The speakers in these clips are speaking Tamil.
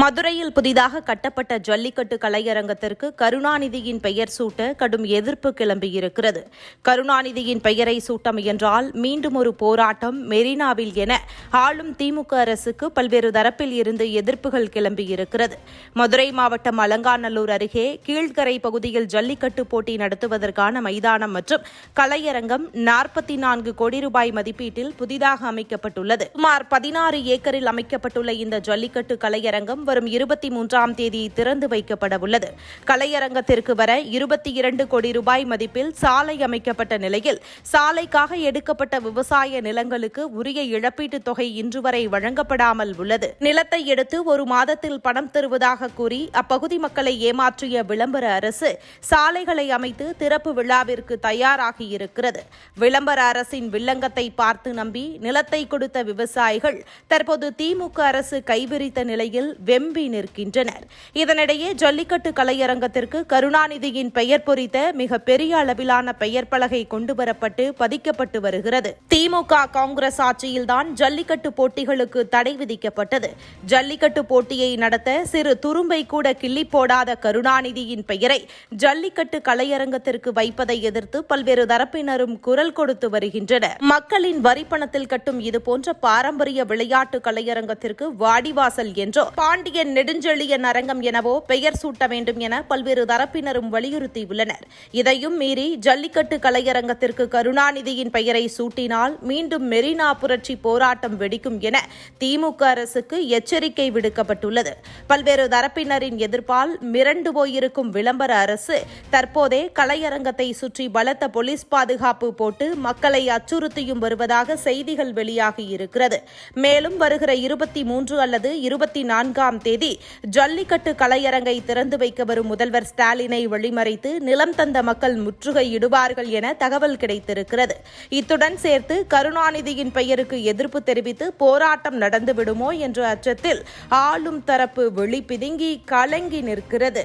மதுரையில் புதிதாக கட்டப்பட்ட ஜல்லிக்கட்டு கலையரங்கத்திற்கு கருணாநிதியின் பெயர் சூட்ட கடும் எதிர்ப்பு கிளம்பியிருக்கிறது. கருணாநிதியின் பெயரை சூட்ட முயன்றால் மீண்டும் ஒரு போராட்டம் மெரினாவில் என ஆளும் திமுக அரசுக்கு பல்வேறு தரப்பில் இருந்து எதிர்ப்புகள் கிளம்பியிருக்கிறது. மதுரை மாவட்டம் அலங்காநல்லூர் அருகே கீழ்கரை பகுதியில் ஜல்லிக்கட்டு போட்டி நடத்துவதற்கான மைதானம் மற்றும் கலையரங்கம் நாற்பத்தி நான்கு கோடி ரூபாய் மதிப்பீட்டில் புதிதாக அமைக்கப்பட்டுள்ளது. சுமார் பதினாறு ஏக்கரில் அமைக்கப்பட்டுள்ள இந்த ஜல்லிக்கட்டு கலையரங்கம் வரும் இருபத்தி மூன்றாம் தேதி திறந்து வைக்கப்பட உள்ளது கலையரங்கத்திற்கு வர இருபத்தி இரண்டு கோடி ரூபாய் மதிப்பில் சாலை அமைக்கப்பட்ட நிலையில் சாலைக்காக எடுக்கப்பட்ட விவசாய நிலங்களுக்கு உரிய இழப்பீட்டுத் தொகை இன்று வரை வழங்கப்படாமல் உள்ளது. நிலத்தை எடுத்து ஒரு மாதத்தில் பணம் தருவதாக கூறி அப்பகுதி மக்களை ஏமாற்றிய விளம்பர அரசு சாலைகளை அமைத்து திறப்பு விழாவிற்கு தயாராகியிருக்கிறது. விளம்பர அரசின் வில்லங்கத்தை பார்த்து நம்பி நிலத்தை கொடுத்த விவசாயிகள் தற்போது திமுக அரசு கைவிரித்த நிலையில் வெம்பி நிற்கின்றனர். இதனிடையே ஜல்லிக்கட்டு கலையரங்கத்திற்கு கருணாநிதியின் பெயர் பொறித்த மிக பெரிய அளவிலான பெயர் பலகை கொண்டுவரப்பட்டு பதிக்கப்பட்டு வருகிறது. திமுக காங்கிரஸ் ஆட்சியில்தான் ஜல்லிக்கட்டு போட்டிகளுக்கு தடை விதிக்கப்பட்டது. ஜல்லிக்கட்டு போட்டியை நடத்த சிறு துரும்பை கூட கிள்ளி போடாத கருணாநிதியின் பெயரை ஜல்லிக்கட்டு கலையரங்கத்திற்கு வைப்பதை எதிர்த்து பல்வேறு தரப்பினரும் குரல் கொடுத்து வருகின்றனர். மக்களின் வரிப்பணத்தில் கட்டும் இதுபோன்ற பாரம்பரிய விளையாட்டு கலையரங்கத்திற்கு வாடிவாசல் என்றோ பாண்டி பாண்டிய நெடுஞ்செழியன் அரங்கம் எனவோ பெயர் சூட்ட வேண்டும் என பல்வேறு தரப்பினரும் வலியுறுத்தியுள்ளனர். இதையும் மீறி ஜல்லிக்கட்டு கலையரங்கத்திற்கு கருணாநிதியின் பெயரை சூட்டினால் மீண்டும் மெரினா புரட்சி போராட்டம் வெடிக்கும் என திமுக அரசுக்கு எச்சரிக்கை விடுக்கப்பட்டுள்ளது. பல்வேறு தரப்பினரின் எதிர்ப்பால் மிரண்டு போயிருக்கும் விளம்பர அரசு தற்போதே கலையரங்கத்தை சுற்றி பலத்த போலீஸ் பாதுகாப்பு போட்டு மக்களை அச்சுறுத்தியும் வருவதாக செய்திகள் வெளியாகி இருக்கிறது. மேலும் வருகிற இருபத்தி மூன்று அல்லது இருபத்தி நான்காம் ஆறாம் தேதி ஜல்லிக்கட்டு கலையரங்கை திறந்து வைக்க வரும் முதல்வர் ஸ்டாலினை வழிமறைத்து நிலம் தந்த மக்கள் முற்றுகையிடுவார்கள் என தகவல் கிடைத்திருக்கிறது. இத்துடன் சேர்த்து கருணாநிதியின் பெயருக்கு எதிர்ப்பு தெரிவித்து போராட்டம் நடந்துவிடுமோ என்ற அச்சத்தில் ஆளும் தரப்பு வெளி பிதுங்கி கலங்கி நிற்கிறது.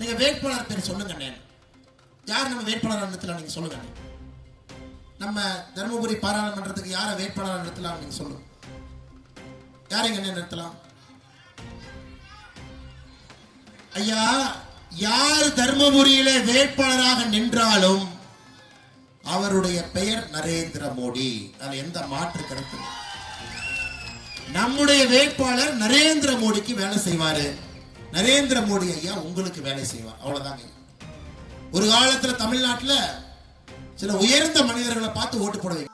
நீங்க வேட்பாளர் பேர் சொல்லுங்க யார் நம்ம வேட்பாளர் நிறுத்தலாம் நீங்க சொல்லுங்க நம்ம தருமபுரி பாராளுமன்றத்துக்கு யாரை வேட்பாளர் நிறுத்தலாம் நீங்க சொல்லுங்க. யாரை என்ன நிறுத்தலாம்? ஐயா யார் தர்மபுரியில வேட்பாளராக நின்றாலும் அவருடைய பெயர் நரேந்திர மோடி. அது எந்த மாற்று கருத்து? நம்முடைய வேட்பாளர் நரேந்திர மோடிக்கு வேலை செய்வாரு. நரேந்திர மோடி ஐயா உங்களுக்கு வேலை செய்வார். அவ்வளவுதாங்க ஒரு காலத்துல தமிழ்நாட்டுல சில உயர்ந்த மனிதர்களை பார்த்து ஓட்டு போடுவீங்க